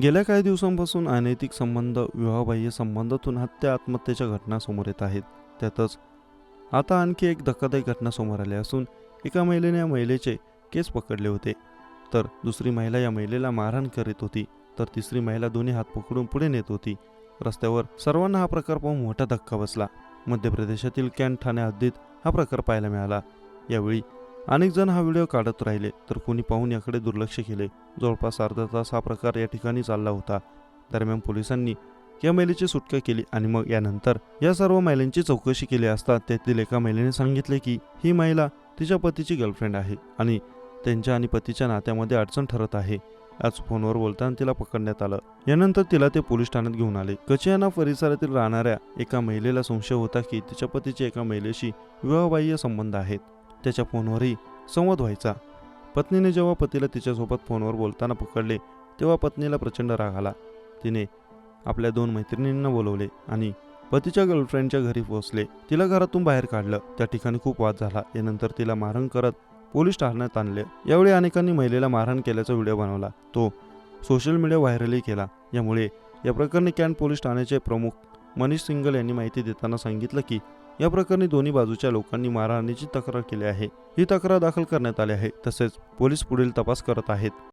गेल्या काही दिवसांपासून अनैतिक संबंध विवाहबाह्य संबंधातून हत्या आत्महत्येच्या घटना समोर येत आहेत. त्यातच आता आणखी एक धक्कादायक घटना समोर आली असून एका महिलेने या महिलेचे केस पकडले होते. तर दुसरी महिला या महिलेला मारहाण करीत होती. तर तिसरी महिला दोन्ही हात पकडून पुढे नेत होती. रस्त्यावर सर्वांना हा प्रकार पाहून मोठा धक्का बसला. मध्य प्रदेशातील कॅन ठाणे हद्दीत हा प्रकार पाहायला मिळाला. यावेळी अनेक जण हा व्हिडिओ काढत राहिले तर कोणी पाहून याकडे दुर्लक्ष केले. जवळपास अर्धा तास हा प्रकार या ठिकाणी चालला होता. दरम्यान पोलिसांनी या महिलेची सुटका केली आणि मग यानंतर या सर्व महिलांची चौकशी केली असता त्यातील एका महिलेने सांगितले की ही महिला तिच्या पतीची गर्लफ्रेंड आहे आणि त्यांच्या आणि पतीच्या नात्यामध्ये अडचण ठरत आहे. आज फोनवर बोलताना तिला पकडण्यात आलं. यानंतर तिला ते पोलीस ठाण्यात घेऊन आले. कचियाना परिसरातील राहणाऱ्या एका महिलेला संशय होता की तिच्या पतीचे एका महिलेशी विवाहबाह्य संबंध आहेत. त्याच्या फोनवरही संवाद व्हायचा. पत्नीने जेव्हा पतीला तिच्यासोबत फोनवर बोलताना पकडले तेव्हा पत्नीला प्रचंड राग आला. तिने आपल्या दोन मैत्रिणींना बोलवले आणि पतीच्या गर्लफ्रेंडच्या घरी पोहोचले. तिला घरातून बाहेर काढलं. त्या ठिकाणी खूप वाद झाला. यानंतर तिला मारहाण करत पोलीस ठाण्यात आणले. यावेळी अनेकांनी महिलेला मारहाण केल्याचा व्हिडिओ बनवला. तो सोशल मीडिया व्हायरलही केला. यामुळे या प्रकरणी कॅन्ट पोलीस ठाण्याचे प्रमुख मनीष सिंगल यांनी माहिती देताना सांगितलं की या प्रकरणी दोन्ही बाजूच्या लोकांनी मारहाणीची तक्रार केली आहे. ही तक्रार दाखल करण्यात आली आहे. तसेच पोलीस पुढील तपास करत आहेत.